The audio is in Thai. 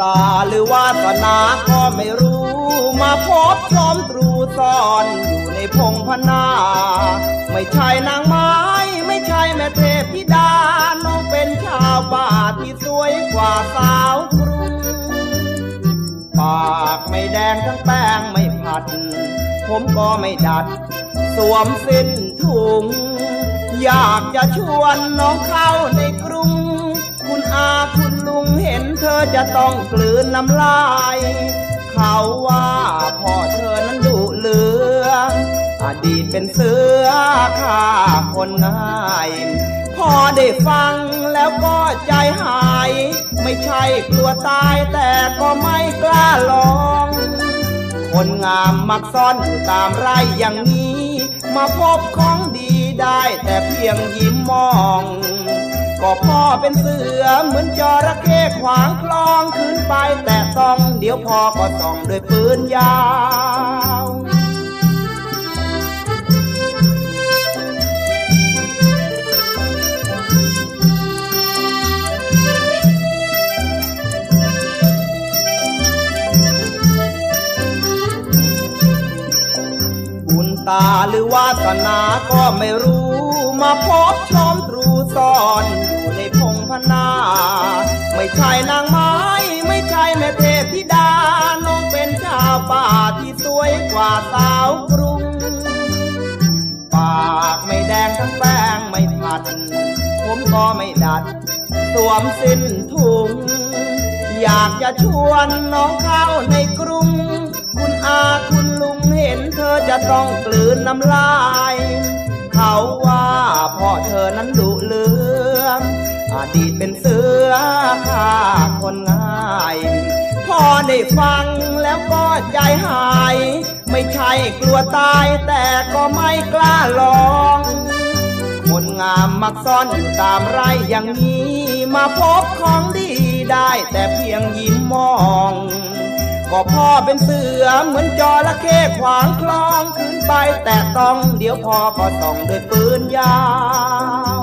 ตาหรือวาสนาก็ไม่รู้ มาพบชมตรูซ่อนอยู่ในพงพนา ไม่ใช่นางไม้ ไม่ใช่แม่เทพธิดา น้องเป็นชาวบ้านที่สวยกว่าสาวกรุงปากไม่แดงทั้งแป้งไม่ผัด ผมก็ไม่ดัด สวมสิ้นถุง อยากจะชวนน้องเข้าในกรุง คุณอาคุณ เธอจะต้องกลืนน้ำลาย เขาว่าพ่อเธอนั้นดุเหลือ อดีตเป็นเสือฆ่าคนง่ายพอได้ฟังแล้วก็ใจหาย ไม่ใช่กลัวตายแต่ก็ไม่กล้าลอง คนงามมักซ่อนอยู่ตามไร่อย่างนี้ มาพบของดีได้แต่เพียงยิ้มมอง ก็พ่อเป็นเสือเหมือนจระเข้ขวางคลองขึ้นไปแต่ต้องเดี๋ยวพ่อก็ต้องด้วยปืนยาวบุญตาหรือวาสนาก็ไม่รู้ มาพบชมตรูซ่อน นพงพนา ไม่ใช่นางไม้ ไม่ใช่แม่เทพธิดา น้องเป็นชาวป่าที่สวยกว่าสาวกรุง ปากไม่แดงทั้งแป้งไม่ผัด ผมก็ไม่ดัด สวมสิ้นถุง อยากจะชวนน้องเข้าในกรุง คุณอาคุณลุงเห็นเธอจะต้องกลืนน้ำลาย เขาว่าพ่อเธอนั้นดุเลือ อดีตเป็นเสือฆ่าคนง่ายพอได้ฟังแล้วก็ใจหาย ไม่ใช่กลัวตายแต่ก็ไม่กล้าลอง คนงามมักซ่อนตามไรอย่างนี้มาพบของดีได้แต่เพียงยิ้มมองก็พ่อเป็นเสือเหมือนจระเข้ขวางคลองขึ้นไปแต่ต้องเดี๋ยวพ่อก็ต้องด้วยปืนยาว